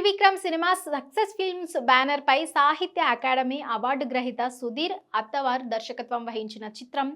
Trivikram cinema success films banner పై Sahitya Akademi award గ్రహీత సుధీర్ అత్తవార్ దర్శకత్వం వహించిన చిత్రం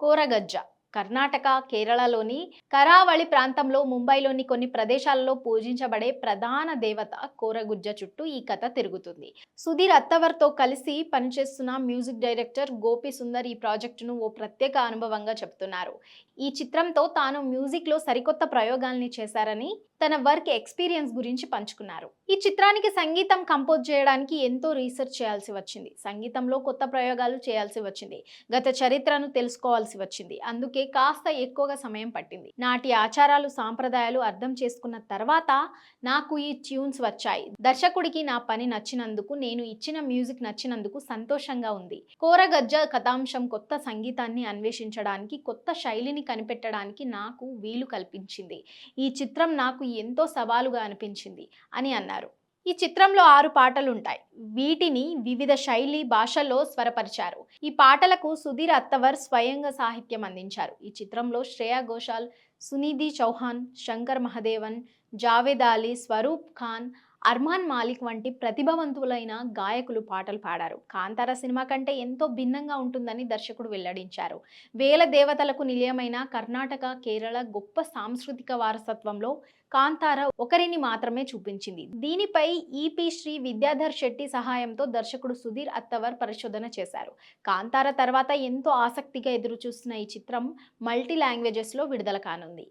కోరగజ్జ. కర్ణాటక కేరళలోని కరావళి ప్రాంతంలో ముంబైలోని కొన్ని ప్రదేశాలలో పూజించబడే ప్రధాన దేవత కోరగుజ్జ చుట్టూ ఈ కథ తిరుగుతుంది. సుధీర్ అత్తవర్తో కలిసి పనిచేస్తున్న మ్యూజిక్ డైరెక్టర్ గోపి సుందర్ ఈ ప్రాజెక్టును ఓ ప్రత్యేక అనుభవంగా చెబుతున్నారు. ఈ చిత్రంతో తాను మ్యూజిక్లో సరికొత్త ప్రయోగాల్ని చేశారని తన వర్క్ ఎక్స్పీరియన్స్ గురించి పంచుకున్నారు. ఈ చిత్రానికి సంగీతం కంపోజ్ చేయడానికి ఎంతో రీసెర్చ్ చేయాల్సి వచ్చింది. సంగీతంలో కొత్త ప్రయోగాలు చేయాల్సి వచ్చింది. గత చరిత్రను తెలుసుకోవాల్సి వచ్చింది. అందుకే కాస్త ఎక్కువగా సమయం పట్టింది. నాటి ఆచారాలు సాంప్రదాయాలు అర్థం చేసుకున్న తర్వాత నాకు ఈ ట్యూన్స్ వచ్చాయి. దర్శకుడికి నా పని నచ్చినందుకు నేను ఇచ్చిన మ్యూజిక్ నచ్చినందుకు సంతోషంగా ఉంది. కోరగజ్జ కథాంశం కొత్త సంగీతాన్ని అన్వేషించడానికి కొత్త శైలిని కనిపెట్టడానికి నాకు వీలు కల్పించింది. ఈ చిత్రం నాకు ఎంతో సవాలుగా అనిపించింది అని అన్నారు. ఈ చిత్రంలో ఆరు పాటలుంటాయి. వీటిని వివిధ శైలి భాషల్లో స్వరపరిచారు. ఈ పాటలకు సుధీర్ అత్తవర్ స్వయంగా సాహిత్యం అందించారు. ఈ చిత్రంలో శ్రేయా ఘోషాల్ సునిధి చౌహాన్ శంకర్ మహదేవన్ జావేద్ అలీ స్వరూప్ ఖాన్ అర్మాన్ మాలిక్ వంటి ప్రతిభావంతులైన గాయకులు పాటలు పాడారు. కాంతార సినిమా కంటే ఎంతో భిన్నంగా ఉంటుందని దర్శకుడు వెల్లడించారు. వేల దేవతలకు నిలయమైన కర్ణాటక కేరళ గొప్ప సాంస్కృతిక వారసత్వంలో కాంతార ఒకరిని మాత్రమే చూపించింది. దీనిపై ఈపీ శ్రీ విద్యాధర్ శెట్టి సహాయంతో దర్శకుడు సుధీర్ అత్తవర్ పరిశోధన చేశారు. కాంతార తర్వాత ఎంతో ఆసక్తిగా ఎదురుచూస్తున్న ఈ చిత్రం మల్టీ లాంగ్వేజెస్లో విడుదల కానుంది.